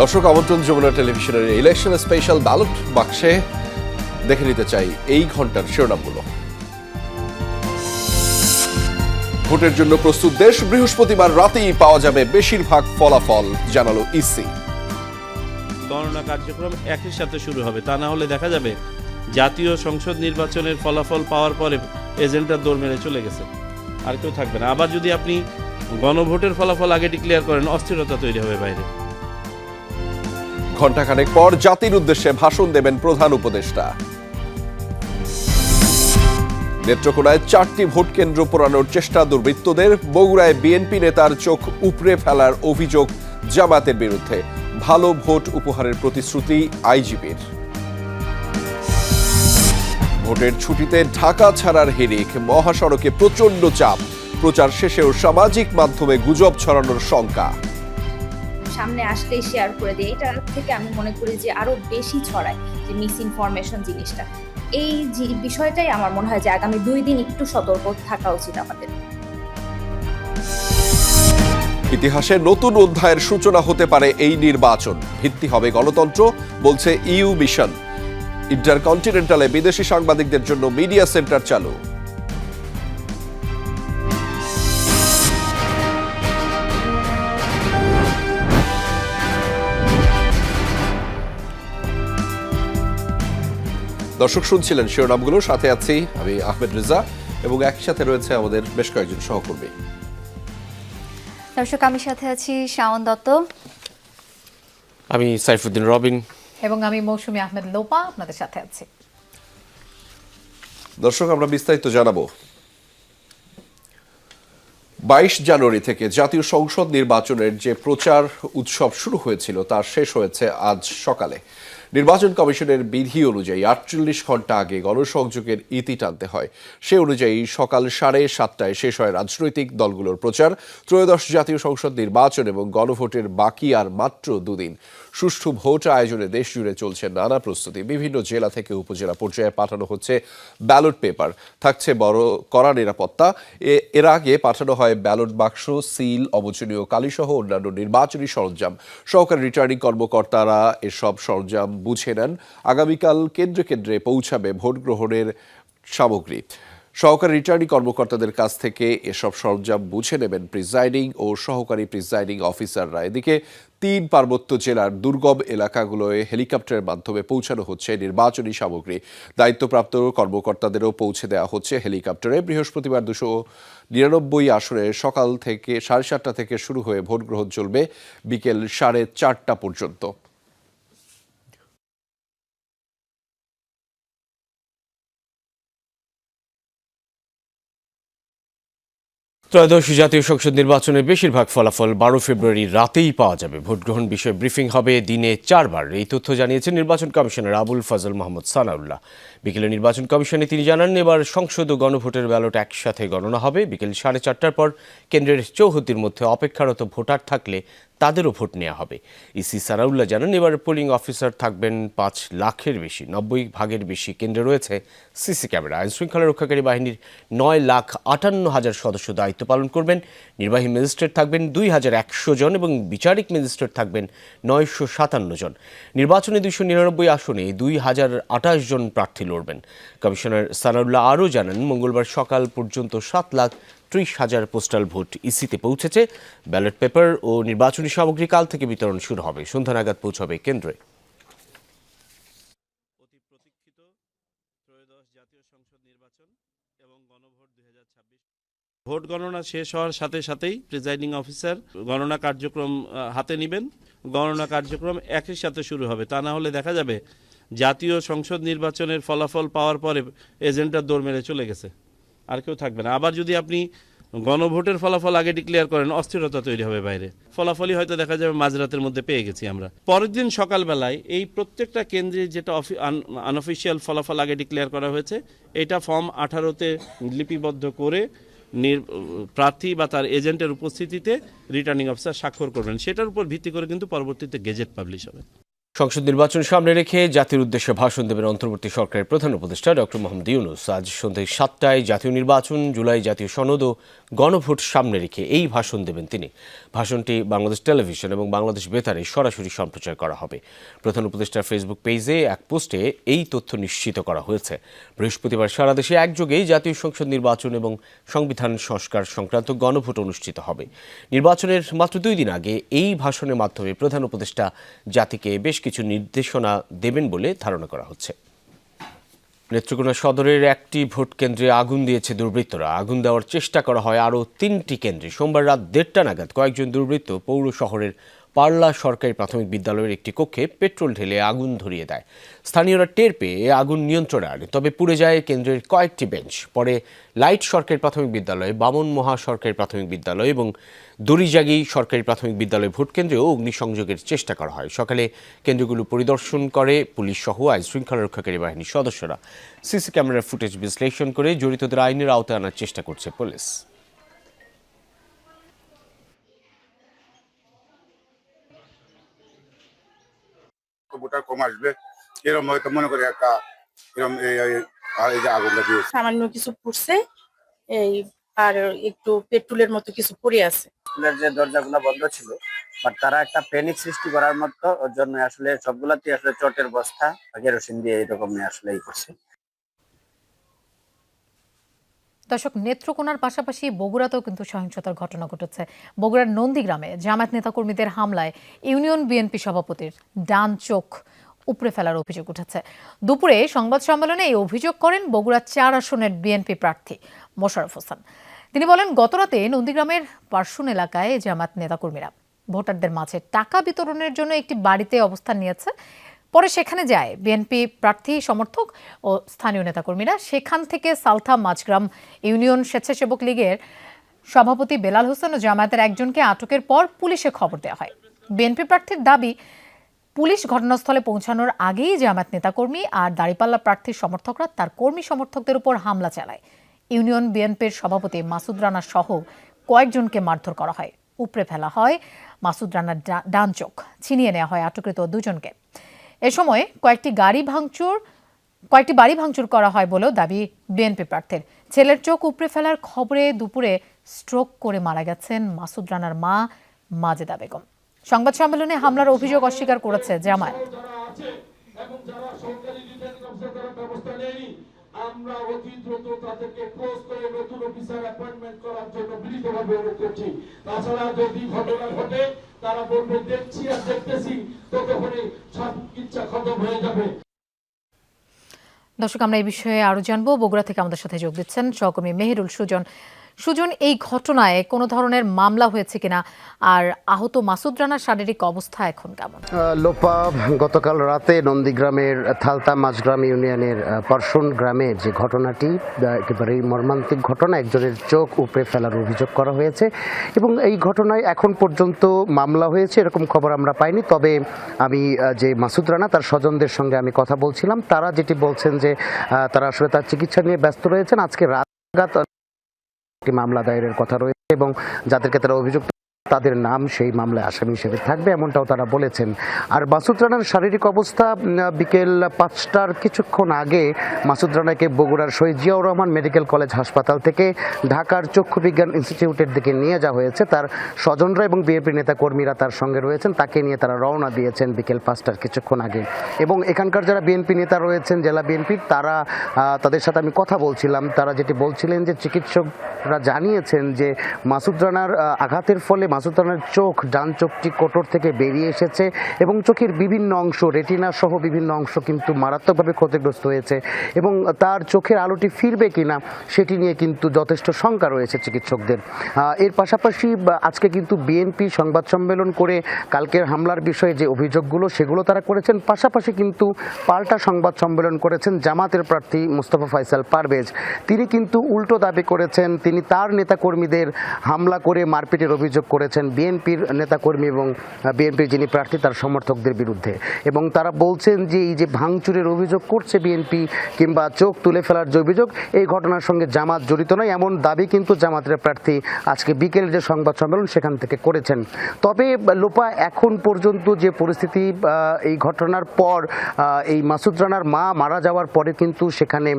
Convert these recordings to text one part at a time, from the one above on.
দর্শক, আমন্ত্রণ যমুনা টেলিভিশনের ইলেকশন স্পেশাল ব্যালট বাক্সে দেখে নিতে চাই এই ঘণ্টার শিরোনামগুলো। ভোটের জন্য প্রস্তুত দেশ, বৃহস্পতিবার রাতেই পাওয়া যাবে বেশিরভাগ ফলাফল, জানালো ইসি গণনা কার্যক্রম একই সাথে শুরু হবে। তা না হলে দেখা যাবে জাতীয় সংসদ নির্বাচনের ফলাফল পাওয়ার পরে এজেন্টরা দৌড় মেরে চলে গেছে। আর কেউ থাকবে না। আবার যদি আপনি গণভোটের ফলাফল আগে ডিক্লেয়ার করেন, অস্থিরতা তৈরি হবে বাইরে। ঘণ্টাখানেক পর জাতির উদ্দেশ্যে ভাষণ দেবেন প্রধান উপদেষ্টা। নেত্রকোনায় চারটি ভোট কেন্দ্র পোড়ানোর চেষ্টা দুর্বৃত্তদের, বগুড়ায় বিএনপি নেতার চোখ উপড়ে ফেলার অভিযোগ জামাতের বিরুদ্ধে। ভালো ভোট উপহারের প্রতিশ্রুতি আইজিপির। ভোটের ছুটিতে ঢাকা ছাড়ার হিরিক মহাসড়কে প্রচণ্ড চাপ। প্রচার শেষেও সামাজিক মাধ্যমে গুজব ছড়ানোর শঙ্কা। সামনে আসলেই শেয়ার করে দিই। এটা থেকে আমি মনে করি যে আরও বেশি ছড়ায় যে মিস ইনফরমেশন জিনিসটা। এই বিষয়টাই আমার মনে হয় যে আগামী দুই দিন একটু সতর্ক থাকা উচিত আমাদের। ইতিহাসে নতুন অধ্যায়ের সূচনা হতে পারে এই নির্বাচন। ভিত্তি হবে গণতন্ত্র, বলছে ইউ মিশন। ইন্টারকন্টিনেন্টালে বিদেশি সাংবাদিকদের জন্য মিডিয়া সেন্টার চালু। দর্শক শুনছিলেন শিরোনামগুলো সাথে আছি আমি আহমেদ রেজা এবং একই সাথে রয়েছে আমাদের বেশ কয়েকজন সহকর্মী। দর্শক আমি সাথে আছি শাওন দত্ত। আমি সাইফুদ্দিন রবিন। এবং আমি মৌসুমী আহমেদ লোপা আপনাদের সাথে আছি। দর্শক আমরা বিস্তারিত জানাব। বাইশ জানুয়ারি থেকে জাতীয় সংসদ নির্বাচনের যে প্রচার উৎসব শুরু হয়েছিল তা শেষ হয়েছে আজ সকালে। নির্বাচন কমিশনের বিধি অনুযায়ী আটচল্লিশ ঘণ্টা আগে গণসংযোগের ইতি টানতে হয়। সে অনুযায়ী সকাল সাড়ে সাতটায় শেষ হয় রাজনৈতিক দলগুলোর প্রচার। ত্রয়োদশ জাতীয় সংসদ নির্বাচন এবং গণভোটের বাকি আর মাত্র দুদিন। সুষ্ঠু ভোট আয়োজনে দেশ জুড়ে চলছে নানা প্রস্তুতি। বিভিন্ন জেলা থেকে উপজেলা পর্যায়ে পাঠানো হচ্ছে ব্যালট পেপার। থাকছে বড় কড়া নিরাপত্তা। এর আগে পাঠানো হয় ব্যালট বাক্স, সিল, অবচনীয় কালিসহ অন্যান্য নির্বাচনী সরঞ্জাম। সহকারী রিটার্নিং কর্মকর্তারা এসব সরঞ্জাম বুঝে নেন। আগামীকাল কেন্দ্রে কেন্দ্রে পৌঁছাবে ভোট গ্রহণের সামগ্রী। সহকারী রিটার্নিং কর্মকর্তাদের কাছ থেকে এসব সরঞ্জাম বুঝে নেবেন প্রিজাইডিং ও সহকারী প্রিজাইডিং অফিসাররা। এদিকে তিন পার্বত্য জেলার দুর্গম এলাকাগুলোয় হেলিকপ্টারের মাধ্যমে পৌঁছানো হচ্ছে নির্বাচনী সামগ্রী। দায়িত্বপ্রাপ্ত কর্মকর্তাদেরও পৌঁছে দেওয়া হচ্ছে হেলিকপ্টারে। বৃহস্পতিবার দুশো নিরানব্বই আসরে সকাল থেকে সাড়ে সাতটা থেকে শুরু হয়ে ভোট গ্রহণ চলবে। বিকেল সাড়ে চারটা পর্যন্ত। ত্রয়োদশ জাতীয় সংসদ নির্বাচনের বেশিরভাগ ফলাফল বারো ফেব্রুয়ারি রাতেই পাওয়া যাবে। ভোটগ্রহণ বিষয়ে ব্রিফিং হবে দিনে চারবার। এই তথ্য জানিয়েছেন নির্বাচন কমিশনার আবুল ফজল মোহাম্মদ সানাউল্লাহ। বিকেলে নির্বাচন কমিশনে তিনি জানান, এবার সংসদ ও গণভোটের ব্যালট একসাথে গণনা হবে। বিকেল সাড়ে চারটার পর কেন্দ্রের চৌহদ্দির মধ্যে অপেক্ষারত ভোটার থাকলে তাদেরও ভোট নেওয়া হবে। ইসি সানাউল্লাহ জানান, এবার পোলিং অফিসার থাকবেন পাঁচ লাখের বেশি, নব্বই ভাগের বেশি কেন্দ্রে রয়েছে সিসি ক্যামেরা। আইন শৃঙ্খলা রক্ষাকারী বাহিনীর নয় লাখ আটান্ন হাজার সদস্য দায়িত্ব পালন করবেন। নির্বাহী ম্যাজিস্ট্রেট থাকবেন দুই হাজার একশো জন এবং বিচারিক ম্যাজিস্ট্রেট থাকবেন নয়শো সাতান্ন জন। নির্বাচনে দুইশো নিরানব্বই আসনে দুই হাজার আঠাশ জন প্রার্থী লড়বেন। কমিশনার সানাউল্লাহ আরও জানান, মঙ্গলবার সকাল পর্যন্ত সাত লাখ ত্রিশ হাজার পোস্টাল ভোট ইসিতে পৌঁছেছে। ব্যালট পেপার ও নির্বাচনী সামগ্রী কাল থেকে বিতরণ শুরু হবে। সন্ধ্যা নাগাদ পৌঁছাবে কেন্দ্রে। অতি প্রতীক্ষিত ত্রয়োদশ জাতীয় সংসদ নির্বাচন এবং ভোট গণনা শেষ হওয়ার সাথে সাথেই প্রিজাইডিং অফিসার গণনা কার্যক্রম হাতে নেবেন। গণনা কার্যক্রম একই সাথে শুরু হবে। তা না হলে দেখা যাবে জাতীয় সংসদ নির্বাচনের ফলাফল পাওয়ার পরে এজেন্টরা দৌড় মেরে চলে গেছে। আর কেউ থাকবে না। আবার যদি আপনি গণভোটের ফলাফল আগে ডিক্লেয়ার করেন, অস্থিরতা তৈরি হবে বাইরে। ফলাফলই হয়তো দেখা যাবে মাঝরাতের মধ্যে পেয়ে গেছি আমরা। পরের দিন সকালবেলায় এই প্রত্যেকটা কেন্দ্রে যেটা আনঅফিসিয়াল ফলাফল আগে ডিক্লেয়ার করা হয়েছে, এটা ফর্ম আঠারোতে লিপিবদ্ধ করে প্রার্থী বা তার এজেন্টের উপস্থিতিতে রিটার্নিং অফিসার স্বাক্ষর করবেন। সেটার উপর ভিত্তি করে কিন্তু পরবর্তীতে গেজেট পাবলিশ হবে। সংসদ নির্বাচন সামনে রেখে জাতির উদ্দেশ্যে ভাষণ দেবেন অন্তর্বর্তী সরকারের প্রধান উপদেষ্টা ডক্টর মোহাম্মদ ইউনুস। আজ সন্ধ্যে সাতটায় জাতীয় নির্বাচন, জুলাই জাতীয় সনদ ও গণভোট সামনে রেখে এই ভাষণ দেবেন তিনি। ভাষণটি বাংলাদেশ টেলিভিশন এবং বাংলাদেশ বেতারে সরাসরি সম্প্রচার করা হবে। প্রধান উপদেষ্টার ফেসবুক পেজে এক পোস্টে এই তথ্য নিশ্চিত করা হয়েছে। বৃহস্পতিবার সারা দেশে একযোগেই জাতীয় সংসদ নির্বাচন এবং সংবিধান সংস্কার সংক্রান্ত গণভোট অনুষ্ঠিত হবে। নির্বাচনের মাত্র দুই দিন আগে এই ভাষণের মাধ্যমে প্রধান উপদেষ্টা জাতিকে বেশ কিছু নির্দেশনা দেবেন বলে ধারণা করা হচ্ছে। নেত্রকোনা সদরের একটি ভোট কেন্দ্রে আগুন দিয়েছে দুর্বৃত্তরা। আগুন দেওয়ার চেষ্টা করা হয় আরও তিনটি কেন্দ্রে। সোমবার রাত দেড়টা নাগাদ কয়েকজন দুর্বৃত্ত পৌর শহরের পার্লা সরকারি প্রাথমিক বিদ্যালয়ের একটি কক্ষে পেট্রোল ঢেলে আগুন ধরিয়ে দেয়। স্থানীয়রা টের পেয়ে আগুন নিয়ন্ত্রণে আনে, তবে পুড়ে যায় কেন্দ্রের কয়েকটি বেঞ্চ। পরে লাইট সরকারি প্রাথমিক বিদ্যালয়, বামন মহা সরকারি প্রাথমিক বিদ্যালয় এবং দড়িজাগি সরকারি প্রাথমিক বিদ্যালয় ভোট কেন্দ্রেও অগ্নিসংযোগের চেষ্টা করা হয়। সকালে কেন্দ্রগুলো পরিদর্শন করে পুলিশ সহ আইন শৃঙ্খলা রক্ষাকারী বাহিনীর সদস্যরা। সিসি ক্যামেরার ফুটেজ বিশ্লেষণ করে জড়িতদের আইনের আওতায় আনার চেষ্টা করছে পুলিশ। ভোটার কম আসবে। এরকম হয়তো মনে করি একটা এরকম এই যে আগুনটা দিয়েছে। সামান্য কিছু পড়ছে এই আর একটু পেট্রোলের মতো কিছু পড়ে আছে। স্কুলের যে দরজাগুলো বন্ধ ছিল বাট তারা একটা প্যানিক সৃষ্টি করার মতো ওর জন্য আসলে সবগুলাতে আসলে চটের বস্তা কেরোসিন দিয়ে এরকম আসলে ই করছে। দর্শক, নেত্রকোনার পাশাপাশি বগুড়াতেও কিন্তু সহিংসতার ঘটনা ঘটেছে। বগুড়ার নন্দীগ্রামে জামায়াত নেতাকর্মীদের হামলায় ইউনিয়ন বিএনপি সভাপতির ডান চোখ উপড়ে ফেলার অভিযোগ উঠেছে। দুপুরে সংবাদ সম্মেলনে এই অভিযোগ করেন বগুড়া চার আসনের বিএনপি প্রার্থী মোশারফ হোসেন। তিনি বলেন, গতরাতে নন্দীগ্রামের পার্শুন এলাকায় জামায়াত নেতাকর্মীরা ভোটারদের মাঝে টাকা বিতরণের জন্য একটি বাড়িতে অবস্থান নিয়েছে। পরে সেখানে যায় বিএনপি প্রার্থী, সমর্থক ও স্থানীয় নেতাকর্মীরা। সেখান থেকে সালথা মাঝগ্রাম ইউনিয়ন স্বেচ্ছাসেবক লীগের সভাপতি বেলাল হোসেন ও জামায়াতের একজনকে আটকের পর পুলিশে খবর দেওয়া হয়। বিএনপি প্রার্থীর দাবি, পুলিশ ঘটনাস্থলে পৌঁছানোর আগেই জামায়াত নেতাকর্মী আর দাঁড়িপাল্লা প্রার্থীর সমর্থকরা তার কর্মী সমর্থকদের উপর হামলা চালায়। ইউনিয়ন বিএনপির সভাপতি মাসুদ রানা সহ কয়েকজনকে মারধর করা হয়। উপড়ে ফেলা হয় মাসুদ রানার ডান চোখ। ছিনিয়ে নেওয়া হয় আটককৃত দুজনকে। এ সময় কয়েকটি গাড়ি ভাঙচুর, কয়েকটি বাড়ি ভাঙচুর করা হয় বলেও দাবি বিএনপি প্রার্থীর। ছেলের চোখ উপড়ে ফেলার খবরে দুপুরে স্ট্রোক করে মারা গেছেন মাসুদ রানার মা মাজেদা বেগম। সংবাদ সম্মেলনে হামলার অভিযোগ অস্বীকার করেছে জামায়াত। আমরা অতি দ্রুত তাদেরকে ক্লোজ করে নতুন অফিসার অ্যাপয়েন্টমেন্ট করার জন্য বিনীতভাবে অনুরোধ করছি। তাছাড়া যদি ঘটনা ঘটে, তারা বলবে, দেখছি আর দেখতেছি। ততক্ষণে সব ইচ্ছা খতম হয়ে যাবে। দর্শক, আমরা এই বিষয়ে আরও জানব। বগুড়া থেকে আমাদের সাথে যোগ দিচ্ছেন সহকর্মী মেহেরুল সুজন। সুজন এই ঘটনায় কোনো ধরনের মামলা হয়েছে কিনা? আর আহত মাসুদ রানার শারীরিক অবস্থা এখন কেমন? লোপা গতকাল রাতে নন্দীগ্রামের থালতা মাঝগ্রাম ইউনিয়নের পারসুন গ্রামের যে ঘটনাটি আহ, একেবারেই মর্মান্তিক ঘটনা একজনের চোখ উপড়ে ফেলার অভিযোগ করা হয়েছে এবং এই ঘটনায় এখন পর্যন্ত মামলা হয়েছে এরকম খবর আমরা পাইনি। তবে আমি যে মাসুদ রানা তার স্বজনদের সঙ্গে আমি কথা বলছিলাম। তারা যেটি বলছেন যে তারা আসলে তার চিকিৎসা নিয়ে ব্যস্ত রয়েছেন। আজকে রাত একটি মামলা দায়েরের কথা রয়েছে এবং যাদেরকে তারা অভিযুক্ত তাদের নাম সেই মামলায় আসামি হিসেবে থাকবে, এমনটাও তারা বলেছেন। আর মাসুদ রানার শারীরিক অবস্থা বিকেল পাঁচটার কিছুক্ষণ আগে মাসুদ রানাকে বগুড়ার শহীদ জিয়াউর রহমান মেডিকেল কলেজ হাসপাতাল থেকে ঢাকার চক্ষু বিজ্ঞান ইনস্টিটিউটের দিকে নিয়ে যাওয়া হয়েছে। তার স্বজনরা এবং বিএনপি নেতা কর্মীরা তার সঙ্গে রয়েছেন, তাকে নিয়ে তারা রওনা দিয়েছেন বিকেল পাঁচটার কিছুক্ষণ আগে। এবং এখানকার যারা বিএনপি নেতা রয়েছেন, জেলা বিএনপির তারা তাদের সাথে আমি কথা বলছিলাম। তারা যেটি বলছিলেন যে, চিকিৎসকরা জানিয়েছেন যে, মাসুদ রানার আঘাতের ফলে মাসুদ রানার চোখ, ডান চোখটি কোটর থেকে বেরিয়ে এসেছে এবং চোখের বিভিন্ন অংশ, রেটিনা সহ বিভিন্ন অংশ কিন্তু মারাত্মকভাবে ক্ষতিগ্রস্ত হয়েছে এবং তার চোখের আলোটি ফিরবে কিনা সেটি নিয়ে কিন্তু যথেষ্ট শঙ্কা রয়েছে চিকিৎসকদের। এর পাশাপাশি আজকে কিন্তু বিএনপি সংবাদ সম্মেলন করে কালকের হামলার বিষয়ে যে অভিযোগগুলো, সেগুলো তারা করেছেন। পাশাপাশি কিন্তু পাল্টা সংবাদ সম্মেলন করেছেন জামাতের প্রার্থী মুস্তফা ফয়সাল পারভেজ। তিনি কিন্তু উল্টো দাবি করেছেন, তিনি তার নেতাকর্মীদের হামলা করে মারপিটের অভিযোগ করেছেন। করেছেন বিএনপির নেতাকর্মী এবং বিএনপির যিনি প্রার্থী, তার সমর্থকদের বিরুদ্ধে। এবং তারা বলছেন যে এই যে ভাঙচুরের অভিযোগ করছে বিএনপি কিংবা চোখ তুলে ফেলার যে অভিযোগ, এই ঘটনার সঙ্গে জামাত জড়িত নয়। এমন দাবি কিন্তু জামাতের প্রার্থী আজকে বিকেলে যে সংবাদ সম্মেলন সেখান থেকে করেছেন। তবে লোপা, এখন পর্যন্ত যে পরিস্থিতি এই ঘটনার পর এই মাসুদ রানার মা মারা যাওয়ার পরে কিন্তু সেখানে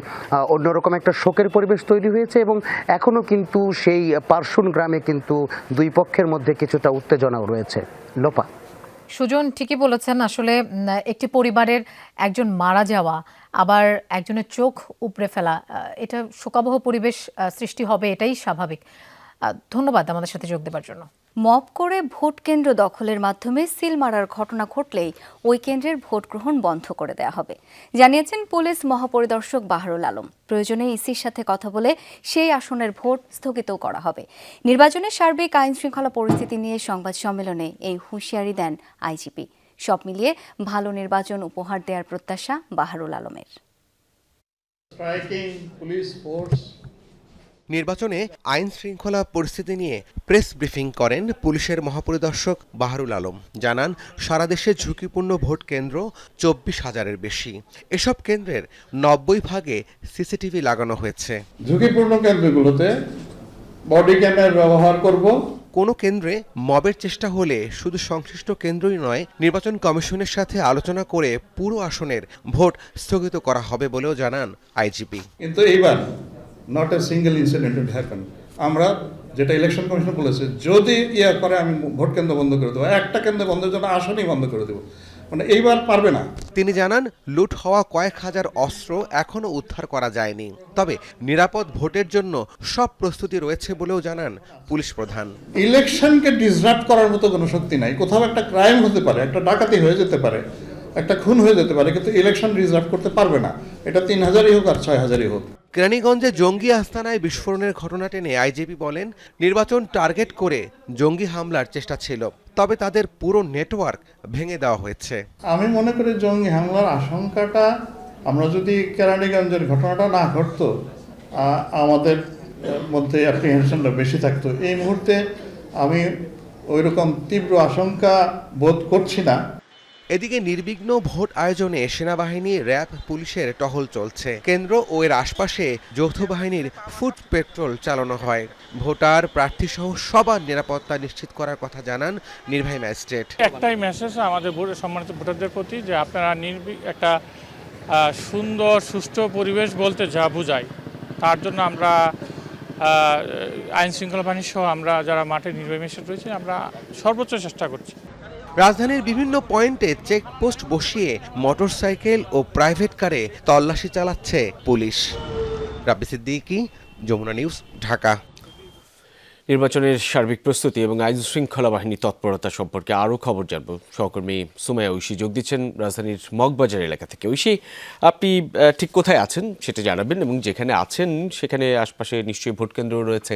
অন্যরকম একটা শোকের পরিবেশ তৈরি হয়েছে এবং এখনও কিন্তু সেই পার্শ্বন গ্রামে কিন্তু দুই পক্ষের মধ্যে কিছুটা উত্তেজনাও রয়েছে। লোপা। সুজন, ঠিকই বলেছেন, আসলে একটি পরিবারের একজন মারা যাওয়া, আবার একজনের চোখ উপড়ে ফেলা এটা শোকাবহ পরিবেশ সৃষ্টি হবে, এটাই স্বাভাবিক। ধন্যবাদ আমাদের সাথে যোগ দেওয়ার জন্য। মব করে ভোট কেন্দ্র দখলের মাধ্যমে সিল মারার ঘটনা ঘটলেই ওই কেন্দ্রের ভোট গ্রহণ বন্ধ করে দেওয়া হবে। জানিয়েছেন পুলিশ মহাপরিদর্শক বাহারুল আলম। প্রয়োজনে ইসির সাথে কথা বলে সেই আসনের ভোট স্থগিত করা হবে। নির্বাচনের সার্বিক আইন শৃঙ্খলা পরিস্থিতি নিয়ে সংবাদ সম্মেলনে এই হুঁশিয়ারি দেন আইজিপি। সব মিলিয়ে ভালো নির্বাচন উপহার দেওয়ার প্রত্যাশা বাহারুল আলমের। নির্বাচনে আইন শৃঙ্খলা পরিস্থিতি নিয়ে প্রেস ব্রিফিং করেন পুলিশের মহাপরিদর্শক বাহারুল আলম। জানান সারা দেশে ঝুঁকিপূর্ণ ভোট কেন্দ্র চব্বিশ হাজারের বেশি। এসব কেন্দ্রের নব্বই ভাগে সিসিটিভি লাগানো হয়েছে। ঝুঁকিপূর্ণ কেন্দ্রগুলোতে বডি ক্যামেরা ব্যবহার করব। কোনো কেন্দ্রে মবের চেষ্টা হলে শুধু সংশ্লিষ্ট কেন্দ্রই নয় নির্বাচন কমিশনের সাথে আলোচনা করে পুরো আসনের ভোট স্থগিত করা হবে বলেও জানান আইজিপি। কিন্তু এইবার not a single incident will happen আমরা যেটা ইলেকশন কমিশন বলেছে যদি ইয়া করে আমি ভোট কেন্দ্র বন্ধ করে দেবো একটা কেন্দ্র বন্ধের জন্য আসনই বন্ধ করে দেবো। মানে এইবার পারবে না। তিনি জানান লুট হওয়া কয়েক হাজার অস্ত্র এখনও উদ্ধার করা যায়নি। তবে নিরাপদ ভোটের জন্য সব প্রস্তুতি রয়েছে বলেও জানান পুলিশ প্রধান। ইলেকশনকে ডিসরাপ্ট করার মতো কোনো শক্তি নাই। কোথাও একটা ক্রাইম হতে পারে একটা ডাকাতি হয়ে যেতে পারে। একটা খুন হয়ে যেতে পারে কিন্তু ইলেকশন রিজার্ভ করতে পারবে না। এটা তিন হাজারই হোক আর ছয় হাজারই হোক। কেরানীগঞ্জে জঙ্গি আস্তানায় বিস্ফোরণের ঘটনা টেনে আইজিপি বলেন নির্বাচন টার্গেট করে জঙ্গি হামলার চেষ্টা ছিল তবে তাদের পুরো নেটওয়ার্ক ভেঙে দেওয়া হয়েছে। আমি মনে করি জঙ্গি হামলার আশঙ্কাটা আমরা যদি কেরানীগঞ্জের ঘটনাটা না ঘটতো আমাদের মধ্যে অ্যাপ্রিহেনশনটা বেশি থাকতো। এই মুহূর্তে আমি ওই রকম তীব্র আশঙ্কা বোধ করছি না। এদিকে নির্বিঘ্ন ভোট আয়োজনে সেনাবাহিনী, র্যাব, পুলিশের টহল চলছে। কেন্দ্র ও এর আশপাশে যৌথ বাহিনীর ফুট পেট্রোল চালানো হয়। ভোটার প্রার্থী সহ সবার নিরাপত্তা নিশ্চিত করার কথা জানান নির্বাহী ম্যাজিস্ট্রেট। একটাই মেসেজ আমাদের সম্মানিত ভোটারদের প্রতি যে আপনারা নির্বি, একটা সুন্দর, সুষ্ঠু পরিবেশ বলতে যা বোঝায়, তার জন্য আমরা আইন শৃঙ্খলা বাহিনী সহ আমরা যারা মাঠে নির্বাহী ম্যাজিস্ট্রেট রয়েছে আমরা সর্বোচ্চ চেষ্টা করছি। রাজধানীর বিভিন্ন পয়েন্টে চেকপোস্ট বসিয়ে মোটরসাইকেল ও প্রাইভেট কারে তল্লাশি চালাচ্ছে পুলিশ। রাব্বি সিদ্দিকি, যমুনা নিউজ, ঢাকা। নির্বাচনের সার্বিক প্রস্তুতি এবং আইন শৃঙ্খলা বাহিনী তৎপরতা সম্পর্কে আরও খবর জানব। সহকর্মী সুমায়া ঐশী যোগ দিচ্ছেন রাজধানীর মগবাজার এলাকা থেকে। ঐশী, আপনি ঠিক কোথায় আছেন সেটা জানাবেন এবং যেখানে আছেন সেখানে আশপাশে নিশ্চয়ই ভোটকেন্দ্র রয়েছে।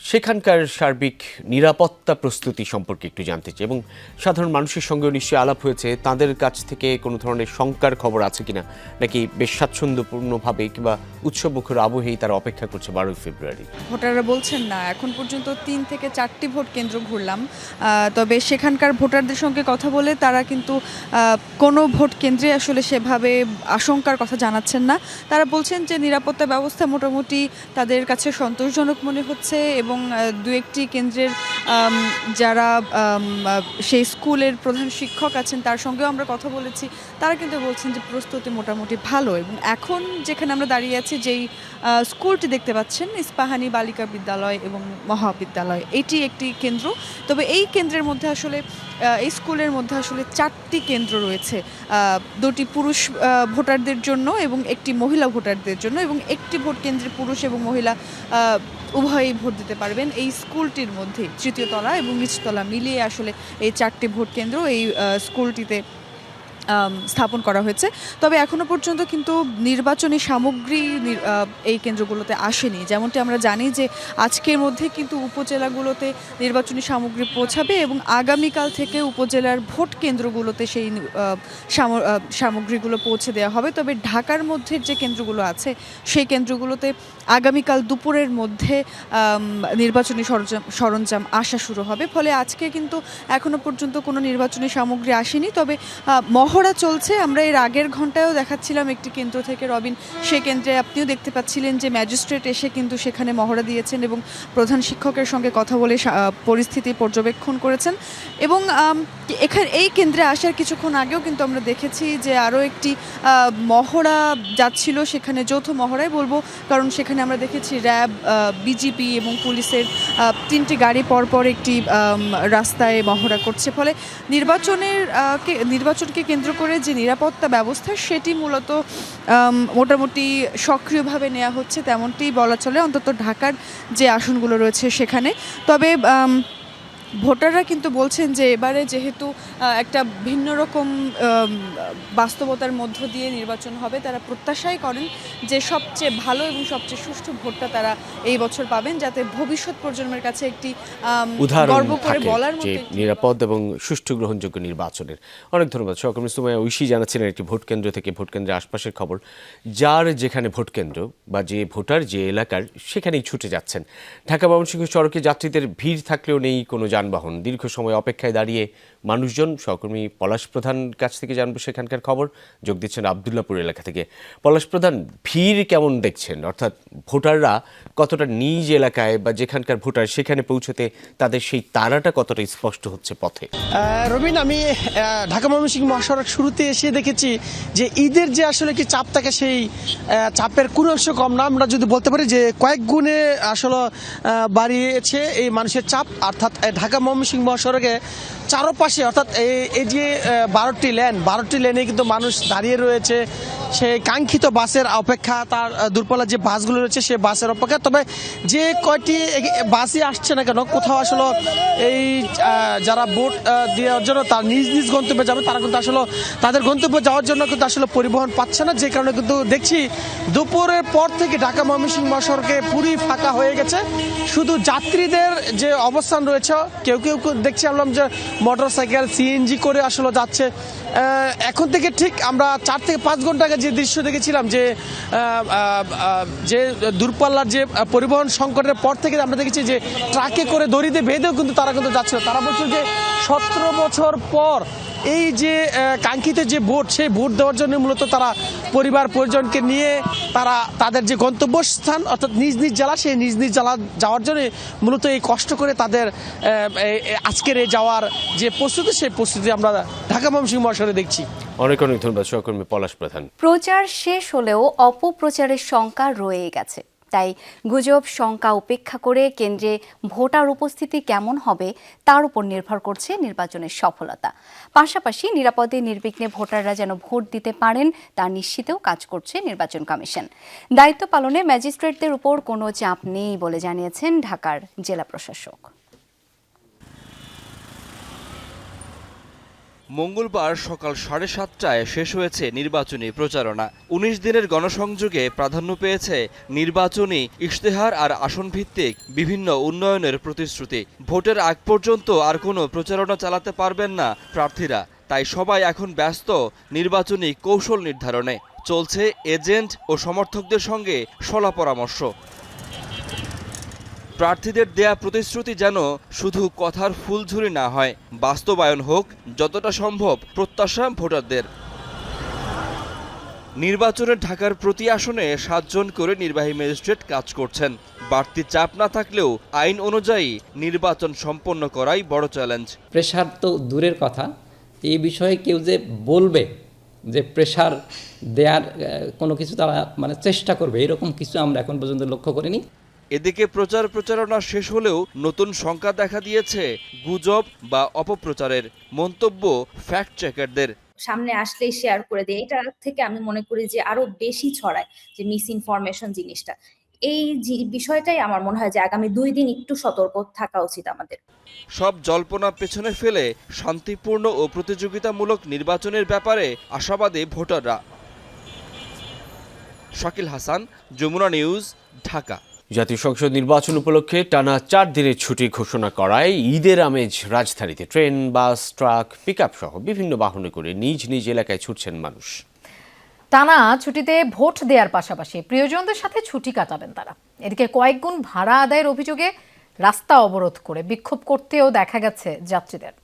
সেখানকার সার্বিক নিরাপত্তা প্রস্তুতি সম্পর্কে একটু জানতে চাই, এবং সাধারণ মানুষের সঙ্গেও নিশ্চয়ই আলাপ হয়েছে, তাদের কাছ থেকে কোনো ধরনের শঙ্কার খবর আছে কিনা? নাকি বেশ স্বাচ্ছন্দ্যপূর্ণভাবে কিংবা উৎসবমুখর আবহেই তারা অপেক্ষা করছে বারোই ফেব্রুয়ারি? ভোটাররা বলছেন না, এখন পর্যন্ত তিন থেকে চারটি ভোট কেন্দ্র ঘুরলাম। তবে সেখানকার ভোটারদের সঙ্গে কথা বলে তারা কিন্তু কোনো ভোট কেন্দ্রে আসলে সেভাবে আশঙ্কার কথা জানাচ্ছেন না। তারা বলছেন যে নিরাপত্তা ব্যবস্থা মোটামুটি তাদের কাছে সন্তোষজনক মনে হচ্ছে এবং আহ, দু একটি কেন্দ্রের যারা সেই স্কুলের প্রধান শিক্ষক আছেন তার সঙ্গেও আমরা কথা বলেছি। তারা কিন্তু বলছেন যে প্রস্তুতি মোটামুটি ভালো এবং এখন যেখানে আমরা দাঁড়িয়ে আছি যেই স্কুলটি দেখতে পাচ্ছেন ইস্পাহানি বালিকা বিদ্যালয় এবং মহাবিদ্যালয় এটি একটি কেন্দ্র। তবে এই কেন্দ্রের মধ্যে আসলে এই স্কুলের মধ্যে আসলে চারটি কেন্দ্র রয়েছে। দুটি পুরুষ ভোটারদের জন্য এবং একটি মহিলা ভোটারদের জন্য এবং একটি ভোট কেন্দ্রে পুরুষ এবং মহিলা উভয়েই ভোট দিতে পারবেন। এই স্কুলটির মধ্যে তৃতীয় তলা এবং নিচতলা মিলিয়ে আসলে এই চারটি ভোট কেন্দ্র এই স্কুলটিতে স্থাপন করা হয়েছে। তবে এখনও পর্যন্ত কিন্তু নির্বাচনী সামগ্রী এই কেন্দ্রগুলোতে আসেনি। যেমনটি আমরা জানি যে আজকের মধ্যে কিন্তু উপজেলাগুলোতে নির্বাচনী সামগ্রী পৌঁছাবে এবং আগামীকাল থেকে উপজেলার ভোট কেন্দ্রগুলোতে সেই সামগ্রীগুলো পৌঁছে দেওয়া হবে। তবে ঢাকার মধ্যে যে কেন্দ্রগুলো আছে সেই কেন্দ্রগুলোতে আগামীকাল দুপুরের মধ্যে নির্বাচনী সরঞ্জাম আসা শুরু হবে। ফলে আজকে কিন্তু এখনও পর্যন্ত কোনো নির্বাচনী সামগ্রী আসেনি। তবে আহ, মহড়া চলছে। আমরা এর আগের ঘন্টায়ও দেখাচ্ছিলাম একটি কেন্দ্র থেকে। রবিন, সে কেন্দ্রে আপনিও দেখতে পাচ্ছিলেন যে ম্যাজিস্ট্রেট এসে কিন্তু সেখানে মহড়া দিয়েছেন এবং প্রধান শিক্ষকের সঙ্গে কথা বলে পরিস্থিতি পর্যবেক্ষণ করেছেন। এবং এখানে, এই কেন্দ্রে আসার কিছুক্ষণ আগেও কিন্তু আমরা দেখেছি যে আরও একটি মহড়া যাচ্ছিল সেখানে, যৌথ মহড়াই বলব। কারণ সেখানে আমরা দেখেছি র্যাব বিজিপি এবং পুলিশের তিনটি গাড়ি পরপর একটি রাস্তায় মহড়া করছে। ফলে নির্বাচনের নির্বাচনকে কেন্দ্র করে যে নিরাপত্তা ব্যবস্থা, সেটি মূলত মোটামুটি সক্রিয়ভাবে নেওয়া হচ্ছে তেমনটি বলা চলে। অন্তত ঢাকার যে আসনগুলো রয়েছে সেখানে। তবে ভোটাররা কিন্তু বলছেন যে এবারে যেহেতু একটা ভিন্ন রকম বাস্তবতার মধ্য দিয়ে নির্বাচন হবে তারা প্রত্যাশাই করেন যে সবচেয়ে ভালো এবং সবচেয়ে সুষ্ঠু ভোটটা তারা এই বছর পাবেন যাতে ভবিষ্যৎ প্রজন্মের কাছে একটি গর্ব করে বলার মতো নিরাপদ এবং সুষ্ঠু গ্রহণযোগ্য নির্বাচনের। অনেক ধন্যবাদ। সহকর্মী সুমাইয়া ঐশী জানাচ্ছিলেন একটি ভোট কেন্দ্র থেকে ভোট কেন্দ্রের আশপাশের খবর। যার যেখানে ভোট কেন্দ্র বা যে ভোটার যে এলাকার সেখানেই ছুটে যাচ্ছেন। ঢাকা ময়মনসিংহ সড়কে যাত্রীদের ভিড় থাকলেও নেই কোনো যানবাহন। দীর্ঘ সময় অপেক্ষায় দাঁড়িয়ে মানুষজন, সহকর্মী পলাশ প্রধান কাছ থেকে জানব সেখানকার খবর। যোগ দিচ্ছেন আবদুল্লাপুর এলাকা থেকে। পলাশ প্রধান, ভিড় কেমন দেখছেন? অর্থাৎ ভোটাররা কতটা নিজ এলাকায় বা যেখানকার ভোটার সেখানে পৌঁছতে তাদের সেই তারাটা কতটা স্পষ্ট হচ্ছে পথে? রবিন, আমি ঢাকা ময়মনসিংহ মহাসড়ক শুরুতে এসে দেখেছি যে ঈদের যে আসলে কি চাপ থাকে সেই চাপের কোনো অংশ কম না। আমরা যদি বলতে পারি যে কয়েক গুণে আসলে বাড়িয়েছে এই মানুষের চাপ। অর্থাৎ ঢাকা ময়মনসিংহ মহাসড়কে চারপাশে অর্থাৎ এই এই যে বারোটি লেন বারোটি লেনে কিন্তু মানুষ দাঁড়িয়ে রয়েছে। সে কাঙ্ক্ষিত বাসের অপেক্ষা তার আহ, দূরপাল্লার যে বাসগুলো রয়েছে সে বাসের অপেক্ষা। তবে যে কয়টি বাসই আসছে না কেন কোথাও আসলে এই যারা আহ, দেওয়ার জন্য তার নিজ নিজ গন্তব্যে যাবে তারা কিন্তু আসলে তাদের গন্তব্যে যাওয়ার জন্য কিন্তু আসলে পরিবহন পাচ্ছে না। যে কারণে কিন্তু দেখছি দুপুরের পর থেকে ঢাকা ময়মনসিংহ মহাসড়কে পুরী ফাঁকা হয়ে গেছে। শুধু যাত্রীদের যে অবস্থান রয়েছে কেউ কেউ দেখছি আমলাম যে মোটর সাইকেল সিএনজি করে আসলে যাচ্ছে। এখন থেকে ঠিক আমরা চার থেকে পাঁচ ঘণ্টা আগে যে দৃশ্য দেখেছিলাম যে যে দূরপাল্লার যে পরিবহন সংকটের পর থেকে আমরা দেখেছি যে ট্রাকে করে দড়িতে বেঁধেও কিন্তু তারা কিন্তু যাচ্ছিল। তারা বলছিল যে সতেরো বছর পর এই যে কাঙ্ক্ষিত যে ভোট সেই ভোট দেওয়ার জন্য মূলত তারা পরিবার পরিজনকে নিয়ে তারা তাদের যে গন্তব্যস্থান অর্থাৎ নিজ নিজ জেলা সেই নিজ নিজ জেলা যাওয়ার জন্য মূলত এই কষ্ট করে তাদের আজকের এই যাওয়ার যে প্রস্তুতি সেই প্রস্তুতি আমরা ঢাকা ময়মনসিংহ মহাসড়কে দেখছি। অনেক অনেক ধন্যবাদ সহকর্মী পলাশ প্রধান। প্রচার শেষ হলেও অপপ্রচারের শঙ্কা রয়ে গেছে। তাই গুজব, শঙ্কা উপেক্ষা করে কেন্দ্রে ভোটার উপস্থিতি কেমন হবে তার উপর নির্ভর করছে নির্বাচনের সফলতা। পাশাপাশি নিরাপদে নির্বিঘ্নে ভোটাররা যেন ভোট দিতে পারেন, তা নিশ্চিতেও কাজ করছে নির্বাচন কমিশন। দায়িত্ব পালনে ম্যাজিস্ট্রেটদের উপর কোনো চাপ নেই বলে জানিয়েছেন ঢাকার জেলা প্রশাসক। মঙ্গলবার সকাল সাড়ে সাতটায় শেষ হয়েছে নির্বাচনী প্রচারণা। উনিশ দিনের গণসংযোগে প্রাধান্য পেয়েছে নির্বাচনী, ইশতেহার আর আসনভিত্তিক বিভিন্ন উন্নয়নের প্রতিশ্রুতি। ভোটের আগ পর্যন্ত আর কোনো প্রচারণা চালাতে পারবেন না প্রার্থীরা। তাই সবাই এখন ব্যস্ত নির্বাচনী কৌশল নির্ধারণে। চলছে এজেন্ট ও সমর্থকদের সঙ্গে সলা পরামর্শ। প্রার্থীদের দেয়া প্রতিশ্রুতি যেন শুধু কথার ফুলঝুরি না হয়, বাস্তবায়ন হোক, যতটা সম্ভব প্রত্যাশা ভোটারদের। নির্বাচনে ঢাকার প্রতি আসনে সাতজন করে নির্বাহী ম্যাজিস্ট্রেট কাজ করছেন। বাড়তি চাপ না থাকলেও আইন অনুযায়ী নির্বাচন সম্পন্ন করাই বড় চ্যালেঞ্জ। প্রেশার তো দূরের কথা। এই বিষয়ে কেউ যে বলবে যে প্রেশার দেয়ার কোনো কিছু তারা মানে চেষ্টা করবে, এরকম কিছু আমরা এখন পর্যন্ত লক্ষ্য করিনি। এদিকে প্রচার প্রচারণা শেষ হলেও নতুন শঙ্কা দেখা দিয়েছে গুজব বা অপপ্রচারের মন্তব্য ফ্যাক্ট চেকারদের সামনে আসলেই শেয়ার করে দেয়। এটা থেকে আমি মনে করি যে আরও বেশি ছড়ায় যে মিস ইনফরমেশন জিনিসটা। এই বিষয়টাই আমার মনে হয় যে আগামী দুই দিন একটু সতর্ক থাকা উচিত আমাদের। সব জল্পনা পেছনে ফেলে শান্তিপূর্ণ ও প্রতিযোগিতামূলক নির্বাচনের ব্যাপারে আশাবাদী ভোটাররা। শাকিল হাসান যমুনা নিউজ ঢাকা। জাতীয় সংসদ নির্বাচন উপলক্ষে টানা চার দিনের ছুটি ঘোষণা করায় ঈদের আমেজ রাজধানীতে। ট্রেন বাস ট্রাক পিকআপ সহ বিভিন্ন বাহনে করে নিজ নিজ এলাকায় ছুটছেন মানুষ। টানা ছুটিতে ভোট দেওয়ার পাশাপাশি প্রিয়জনদের সাথে ছুটি কাটাবেন তারা। এদিকে কয়েকগুণ ভাড়া আদায়ের অভিযোগে রাস্তা অবরোধ করে বিক্ষোভ করতেও দেখা গেছে যাত্রীদের।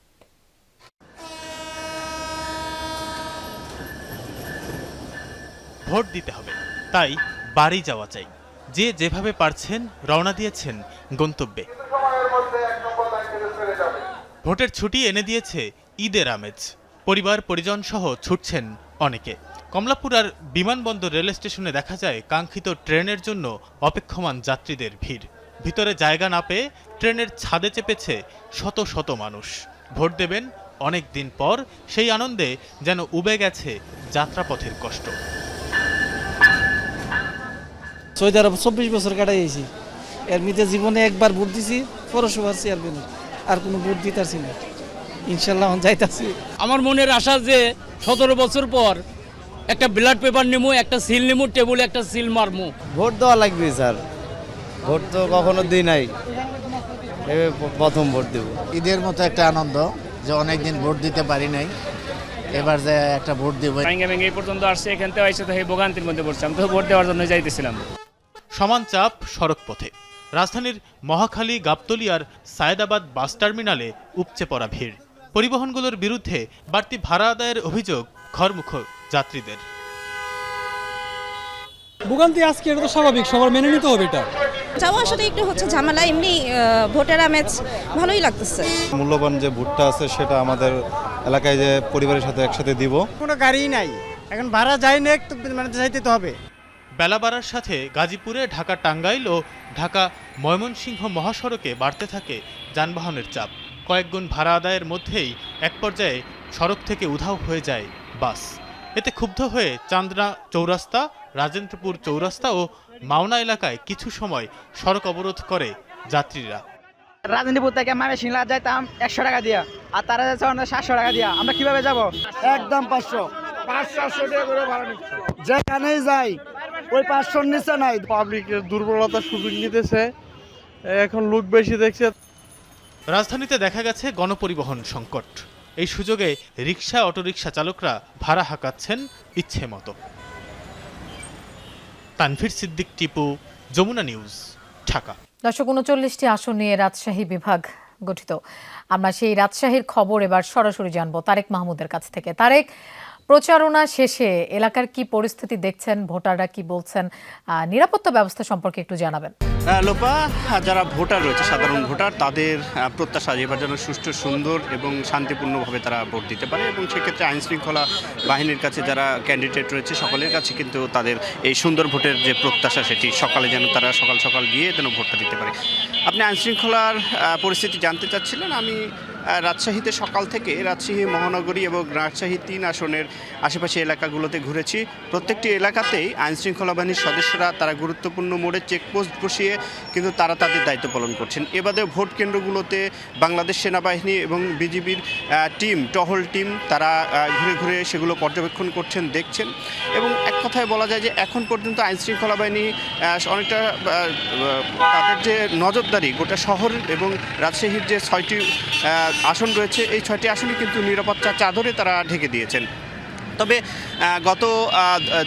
ভোট দিতে হবে তাই বাড়ি যাওয়া চাই। যে যেভাবে পারছেন রওনা দিয়েছেন গন্তব্যে। ভোটের ছুটি এনে দিয়েছে ঈদের আমেজ। পরিবার, পরিজন সহ ছুটছেন অনেকে। কমলাপুর আর বিমানবন্দর রেল স্টেশনে দেখা যায় কাঙ্ক্ষিত ট্রেনের জন্য অপেক্ষমান যাত্রীদের ভিড়। ভিতরে জায়গা না পেয়ে ট্রেনের ছাদে চেপেছে শত শত মানুষ। ভোট দেবেন অনেক দিন পর সেই আনন্দে যেন উবে গেছে যাত্রাপথের কষ্ট। সৌদি আরব চব্বিশ বছর কাটাইছি এর মধ্যে জীবনে একবার ভোট দিছি পৌরসভার চেয়ারম্যান আর কোনো ভোট দিতেছি না। ইনশাল্লাহ যাইতাছি। আমার মনের আশা যে সতেরো বছর পর একটা ব্লাড পেপার নেব একটা সিল নেব টেবুলে একটা সিল মারমু। ভোট দেওয়া লাগবে স্যার। ভোট তো কখনো দিই নাই। প্রথম ভোট দেব। ঈদের মতো একটা আনন্দ যে অনেকদিন ভোট দিতে পারি নাই। এবার যে একটা ভোট দিব। এই পর্যন্ত আসছে এখান থেকে এসে তো এই ভোগান্তির মধ্যে পড়ছে। আমি তো ভোট দেওয়ার জন্য যাইতেছিলাম। সমান চাপ সড়ক পথে রাজধানীর মহাখালী গাবতলী আর সায়েদাবাদ বাস টার্মিনালে উপচে পড়া ভিড়। পরিবহনগুলোর বিরুদ্ধে বাড়তি ভাড়া আদায়ের অভিযোগ ঘরমুখ যাত্রীদের। ভোগান্তি আজকে এটা তো স্বাভাবিক সবার মেনে নিতে হবে এটা। যাওয়া আসাটা একটু হচ্ছে ঝামেলা এমনি আহ, ভোটের আমেজ ভালোই লাগতেছে। মূল্যবান যে ভোটটা আছে সেটা আমাদের এলাকায় যে পরিবারের সাথে একসাথে দিব। কোনো গাড়িই নাই। এখন ভাড়া যায় না একটু মানে যাইতে তো হবে। বেলা বাড়ার সাথে গাজীপুরে ঢাকা টাঙ্গাইল ও ঢাকা ময়মনসিংহ মহাসড়কে বাড়তে থাকে যানবাহনের চাপ। কয়েকগুণ ভাড়া আদায়ের মধ্যেই এক পর্যায়ে সড়ক থেকে উধাও হয়ে যায় বাস। এতে ক্ষুব্ধ হয়ে চান্দনা চৌরাস্তা রাজেন্দ্রপুর চৌরাস্তা ও মাওনা এলাকায় কিছু সময় সড়ক অবরোধ করে যাত্রীরা। রাজনীতিপুর থেকে আমি শিংলা যাইতাম একশো টাকা দিয়া আর তারা যাচ্ছে অন্য সাতশো টাকা দিয়া। আমরা কীভাবে যাব? একদম পাঁচশো। পাঁচশো টাকা করে ভাড়া নিচ্ছে। যেখানেই যাই ওই পাঁচশোর নিচে নাই। পাবলিকের দুর্বলতার সুযোগ নিতেছে। এখন লোক বেশি দেখছে। রাজধানীতে দেখা গেছে গণপরিবহন সংকট। এই সুযোগে রিক্সা অটোরিকশা চালকরা ভাড়া হাঁকাচ্ছেন ইচ্ছে মতো। তানভীর সিদ্দিক টিপু যমুনা নিউজ ঢাকা। দর্শক উনচল্লিশটি আসন নিয়ে রাজশাহী বিভাগ গঠিত। আমরা সেই রাজশাহীর খবর এবার সরাসরি জানব তারেক মাহমুদের কাছ থেকে। তারেক প্রচারণা শেষে এলাকার কি পরিস্থিতি দেখছেন, ভোটাররা কি বলছেন নিরাপত্তা ব্যবস্থা সম্পর্কে একটু জানাবেন। লোপা যারা ভোটার রয়েছে, সাধারণ ভোটার, তাদের প্রত্যাশা এবার যেন সুষ্ঠু, সুন্দর এবং শান্তিপূর্ণভাবে তারা ভোট দিতে পারে এবং সেক্ষেত্রে আইন শৃঙ্খলা বাহিনীর কাছে যারা ক্যান্ডিডেট রয়েছে, সকলের কাছে কিন্তু তাদের এই সুন্দর ভোটের যে প্রত্যাশা সেটি সকালে যেন তারা সকাল সকাল গিয়ে যেন ভোটটা দিতে পারে। আপনি আইন শৃঙ্খলার পরিস্থিতি জানতে চাচ্ছিলেন, আমি রাজশাহীতে সকাল থেকে রাজশাহী মহানগরী এবং রাজশাহী তিন আসনের আশেপাশে এলাকাগুলোতে ঘুরেছি। প্রত্যেকটি এলাকাতেই আইন শৃঙ্খলা বাহিনীর সদস্যরা তারা গুরুত্বপূর্ণ মোড়ে চেকপোস্ট বসিয়ে কিন্তু তারা তাদের দায়িত্ব পালন করছেন। এবারে ভোট কেন্দ্রগুলোতে বাংলাদেশ সেনাবাহিনী এবং বিজিবির টিম, টহল টিম তারা ঘুরে ঘুরে সেগুলো পর্যবেক্ষণ করছেন, দেখছেন। এবং এক কথায় বলা যায় যে এখন পর্যন্ত আইন শৃঙ্খলা বাহিনী অনেকটা তাদের যে নজরদারি গোটা শহর এবং রাজশাহীর যে ছয়টি আসন রয়েছে। এই ছয়টি আসনই কিন্তু নিরাপত্তা চাদরে তারা ঢেকে দিয়েছেন। তবে গত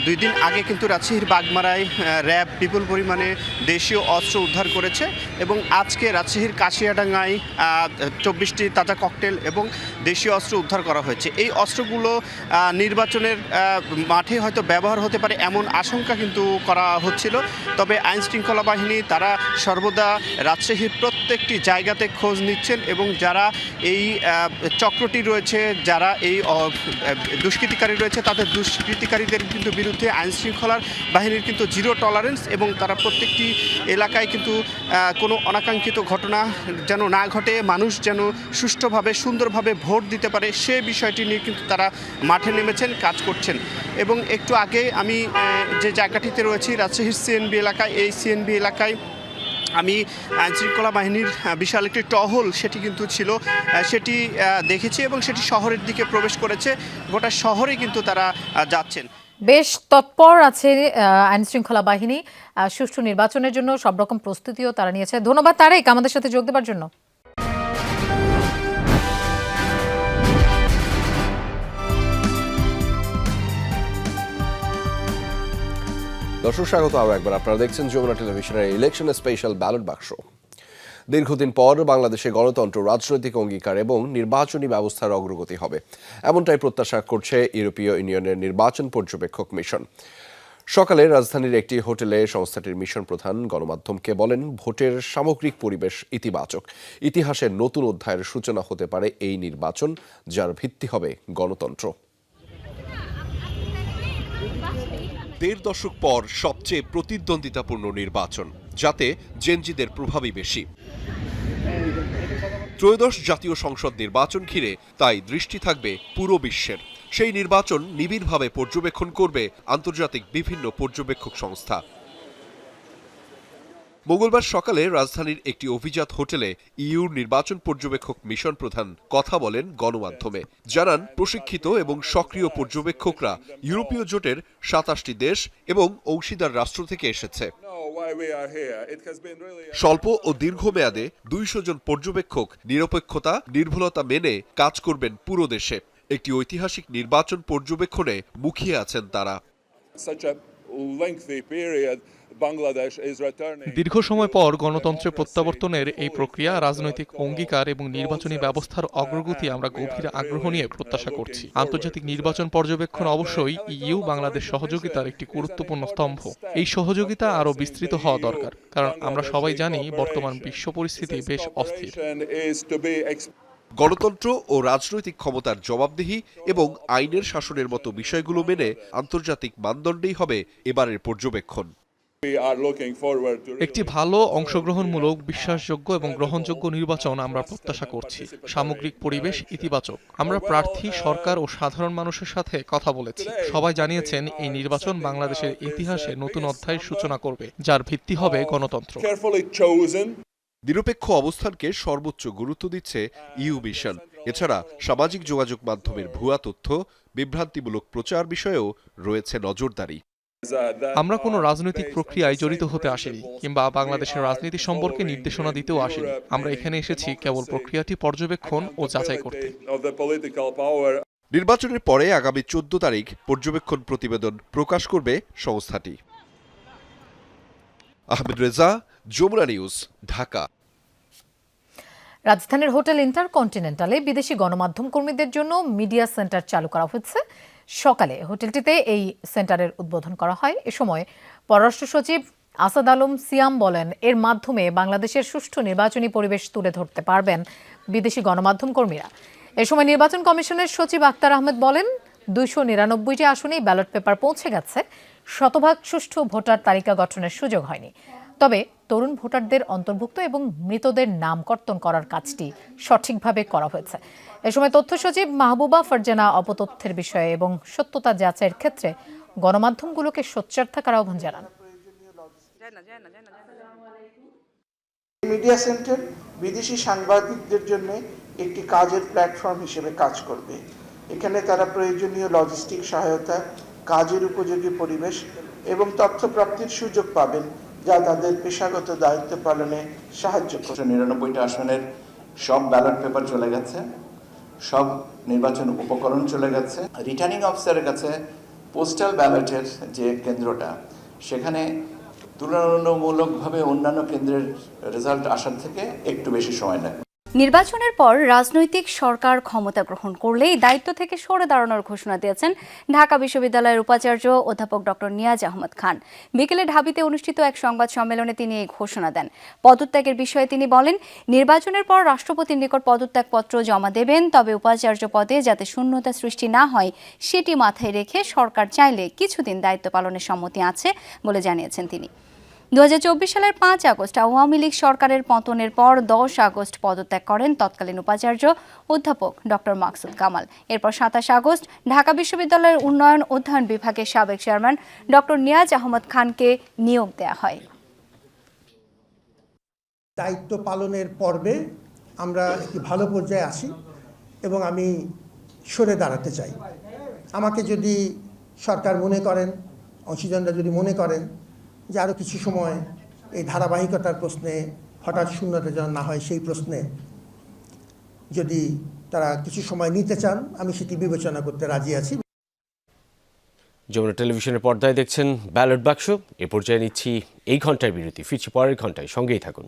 দুই দিন আগে কিন্তু রাজশাহীর বাগমারায় র্যাব বিপুল পরিমাণে দেশীয় অস্ত্র উদ্ধার করেছে এবং আজকে রাজশাহীর কাশিয়াডাঙ্গায় চব্বিশটি তাজা ককটেল এবং দেশীয় অস্ত্র উদ্ধার করা হয়েছে। এই অস্ত্রগুলো নির্বাচনের মাঠে হয়তো ব্যবহার হতে পারে এমন আশঙ্কা কিন্তু করা হচ্ছিল। তবে আইন শৃঙ্খলা বাহিনী, তারা সর্বদা রাজশাহীর প্রত্যেকটি জায়গাতে খোঁজ নিচ্ছেন এবং যারা এই চক্রটি রয়েছে, যারা এই দুষ্কৃতিকারী রয়েছে, তাদের দুষ্কৃতিকারীদের কিন্তু বিরুদ্ধে আইন শৃঙ্খলার বাহিনীর কিন্তু জিরো টলারেন্স এবং তারা প্রত্যেকটি এলাকায় কিন্তু কোনো অনাকাঙ্ক্ষিত ঘটনা যেন না ঘটে, মানুষ যেন সুষ্ঠুভাবে, সুন্দরভাবে ভোট দিতে পারে, সে বিষয়টি নিয়ে কিন্তু তারা মাঠে নেমেছেন, কাজ করছেন। এবং একটু আগে আমি যে জায়গাটিতে রয়েছি, রাজশাহীর সিএনবি এলাকায়, এই সিএনবি এলাকায় আমি আইনশৃঙ্খলা বাহিনীর বিশাল একটি টহল সেটি কিন্তু ছিল সেটি দেখেছি এবং সেটি শহরের দিকে প্রবেশ করেছে। গোটা শহরে কিন্তু তারা যাচ্ছেন। বেশ তৎপর আছে আইন শৃঙ্খলা বাহিনী সুষ্ঠু নির্বাচনের জন্য সব রকম প্রস্তুতিও তারা নিয়েছে। ধন্যবাদ তারেক আমাদের সাথে যোগ দেবার জন্য। দর্শক, স্বাগত আরও একবার। আপনারা দেখছেন যমুনা টেলিভিশনের ইলেকশন স্পেশাল ব্যালট বাক্স দীর্ঘদিন পর বাংলাদেশে গণতন্ত্র, রাজনৈতিক অঙ্গীকার এবং নির্বাচনী ব্যবস্থার অগ্রগতি হবে। এমনটাই প্রত্যাশা করছে ইউরোপীয় ইউনিয়নের নির্বাচন পর্যবেক্ষক মিশন। সকালে রাজধানীর একটি হোটেলে সংস্থাটির মিশন প্রধান গণমাধ্যমকে বলেন, ভোটের সামগ্রিক পরিবেশ ইতিবাচক। ইতিহাসের নতুন অধ্যায়ের সূচনা হতে পারে এই নির্বাচন, যার ভিত্তি হবে গণতন্ত্র। দেড় দশক পর সবচেয়ে প্রতিদ্বন্দ্বিতাপূর্ণ নির্বাচন, যাতে জেনজিদের প্রভাবই বেশি। ত্রয়োদশ জাতীয় সংসদ নির্বাচন ঘিরে তাই দৃষ্টি থাকবে পুরো বিশ্বের। সেই নির্বাচন নিবিড়ভাবে পর্যবেক্ষণ করবে আন্তর্জাতিক বিভিন্ন পর্যবেক্ষক সংস্থা। মঙ্গলবার সকালে রাজধানীর একটি অভিজাত হোটেলে ইউর নির্বাচন পর্যবেক্ষক মিশন প্রধান কথা বলেন গণমাধ্যমে। জানান, প্রশিক্ষিত এবং সক্রিয় পর্যবেক্ষকরা ইউরোপীয় জোটের সাতাশটি দেশ এবং অংশীদার রাষ্ট্র থেকে এসেছে। স্বল্প ও দীর্ঘমেয়াদে দুইশো জন পর্যবেক্ষক নিরপেক্ষতা, নির্ভুলতা মেনে কাজ করবেন পুরো দেশে। একটি ঐতিহাসিক নির্বাচন পর্যবেক্ষণে মুখিয়ে আছেন তারা। দীর্ঘ সময় পর গণতন্ত্রের প্রত্যাবর্তনের এই প্রক্রিয়া রাজনৈতিক অঙ্গীকার এবং নির্বাচনী ব্যবস্থার অগ্রগতি আমরা গভীর আগ্রহ নিয়ে প্রত্যাশা করছি। আন্তর্জাতিক নির্বাচন পর্যবেক্ষণ অবশ্যই ইইউ বাংলাদেশ সহযোগিতার একটি গুরুত্বপূর্ণ স্তম্ভ। এই সহযোগিতা আরও বিস্তৃত হওয়া দরকার কারণ আমরা সবাই জানি বর্তমান বিশ্ব পরিস্থিতি বেশ অস্থির। গণতন্ত্র ও রাজনৈতিক ক্ষমতার জবাবদিহি এবং আইনের শাসনের মতো বিষয়গুলো মেনে আন্তর্জাতিক মানদণ্ডেই হবে এবারের পর্যবেক্ষণ। একটি ভালো অংশগ্রহণমূলক বিশ্বাসযোগ্য এবং গ্রহণযোগ্য নির্বাচন আমরা প্রত্যাশা করছি। সামগ্রিক পরিবেশ ইতিবাচক। আমরা প্রার্থী সরকার ও সাধারণ মানুষের সাথে কথা বলেছি। সবাই জানিয়েছেন এই নির্বাচন বাংলাদেশের ইতিহাসে নতুন অধ্যায়ের সূচনা করবে যার ভিত্তি হবে গণতন্ত্র। নিরপেক্ষ অবস্থানকে সর্বোচ্চ গুরুত্ব দিচ্ছে ইউ মিশন। এছাড়া সামাজিক যোগাযোগ মাধ্যমের ভুয়া তথ্য বিভ্রান্তিমূলক প্রচার বিষয়েও রয়েছে নজরদারি। আমরা কোনো রাজনৈতিক প্রক্রিয়ায় জড়িত হতে আসিনি কিংবা বাংলাদেশের রাজনীতি সম্পর্কে নির্দেশনা দিতেও আসিনি। আমরা এখানে এসেছি কেবল প্রক্রিয়াটি পর্যবেক্ষণ ও যাচাই করতে। নির্বাচনের পরে আগামী চোদ্দ তারিখ পর্যবেক্ষণ প্রতিবেদন প্রকাশ করবে সংস্থাটি। আহমেদ রেজা যমুনা নিউজ ঢাকা। রাজধানীর হোটেল ইন্টারকন্টিনেন্টালে বিদেশি গণমাধ্যম কর্মীদের জন্য মিডিয়া সেন্টার চালু করা হচ্ছে। সকালে হোটেলটিতে এই সেন্টারের উদ্বোধন করা হয়। এ সময় পররাষ্ট্র সচিব আসাদ আলম সিয়াম বলেন, এর মাধ্যমে বাংলাদেশের সুষ্ঠু নির্বাচনী পরিবেশ তুলে ধরতে পারবেন বিদেশি গণমাধ্যম কর্মীরা। এ সময় নির্বাচন কমিশনের সচিব আক্তার আহমেদ বলেন, দুইশো নিরানব্বইটি আসনেই ব্যালট পেপার পৌঁছে গেছে। শতভাগ সুষ্ঠু ভোটার তালিকা গঠনের সুযোগ হয়নি। তবে তরুণ ভোটারদের অন্তর্ভুক্ত এবং মৃতদের নাম কর্তন করার কাজটি সঠিকভাবে করা হয়েছে। এ সময় তথ্য সচিব মাহবুবা ফারজানা অপতথ্যের বিষয়ে এবং সত্যতা যাচাইয়ের ক্ষেত্রে গণমাধ্যমগুলোকে সোচ্চার থাকার আহ্বান জানান। মিডিয়া সেন্টার বিদেশি সাংবাদিকদের জন্য একটি কাজের প্ল্যাটফর্ম হিসেবে কাজ করবে। এখানে তারা প্রয়োজনীয় লজিস্টিক সহায়তা, কাজের উপযোগী পরিবেশ এবং তথ্য প্রাপ্তির সুযোগ পাবেন। যা তাদের পেশাগত দায়িত্ব পালনে সাহায্য করছে নিরানব্বইটা আসনের সব ব্যালট পেপার চলে গেছে, সব নির্বাচন উপকরণ চলে গেছে। রিটার্নিং অফিসারের কাছে পোস্টাল ব্যালটের যে কেন্দ্রটা, সেখানে তুলনামূলকভাবে অন্যান্য কেন্দ্রের রেজাল্ট আসার থেকে একটু বেশি সময় লাগবে নির্বাচনের পর রাজনৈতিক সরকার ক্ষমতা গ্রহণ করলেই দায়িত্ব থেকে সরে দাঁড়ানোর ঘোষণা দিয়েছেন ঢাকা বিশ্ববিদ্যালয়ের উপাচার্য অধ্যাপক ডক্টর নিয়াজ আহমদ খান। বিকেলে ঢাবিতে অনুষ্ঠিত এক সংবাদ সম্মেলনে তিনি এই ঘোষণা দেন। পদত্যাগের বিষয়ে তিনি বলেন, নির্বাচনের পর রাষ্ট্রপতির নিকট পদত্যাগপত্র জমা দেবেন, তবে উপাচার্য পদে যাতে শূন্যতা সৃষ্টি না হয়, সেটি মাথায় রেখে সরকার চাইলে কিছুদিন দায়িত্ব পালনের সম্মতি আছে বলে জানিয়েছেন তিনি। দু হাজার চব্বিশ সালের পাঁচ আগস্ট আওয়ামী লীগ সরকারের পতনের পর দশ আগস্ট পদত্যাগ করেন তৎকালীন উপাচার্য অধ্যাপক ডক্টর মাকসুদ কামাল। এরপর সাতাশ আগস্ট ঢাকা বিশ্ববিদ্যালয়ের উন্নয়ন অধ্যয়ন বিভাগের সাবেক চেয়ারম্যান ডক্টর নিয়াজ আহমদ খানকে নিয়োগ দেয়া হয়। দায়িত্ব পালনের পর্বে আমরা একটি ভালো পর্যায়ে আসি এবং আমি সরে দাঁড়াতে চাই। আমাকে যদি সরকার মনে করেন অংশীজনরা যদি মনে করেন যে আরও কিছু সময় এই ধারাবাহিকতার প্রশ্নে হঠাৎ শূন্যতা যেন না হয় সেই প্রশ্নে যদি তারা কিছু সময় নিতে চান, আমি সেটি বিবেচনা করতে রাজি আছি। যমুনা টেলিভিশনের পর্দায় দেখছেন ব্যালট বাক্স। এ পর্যায়ে নিচ্ছি এই ঘণ্টার বিরতি। ফিরছি পরের ঘন্টায়। সঙ্গেই থাকুন।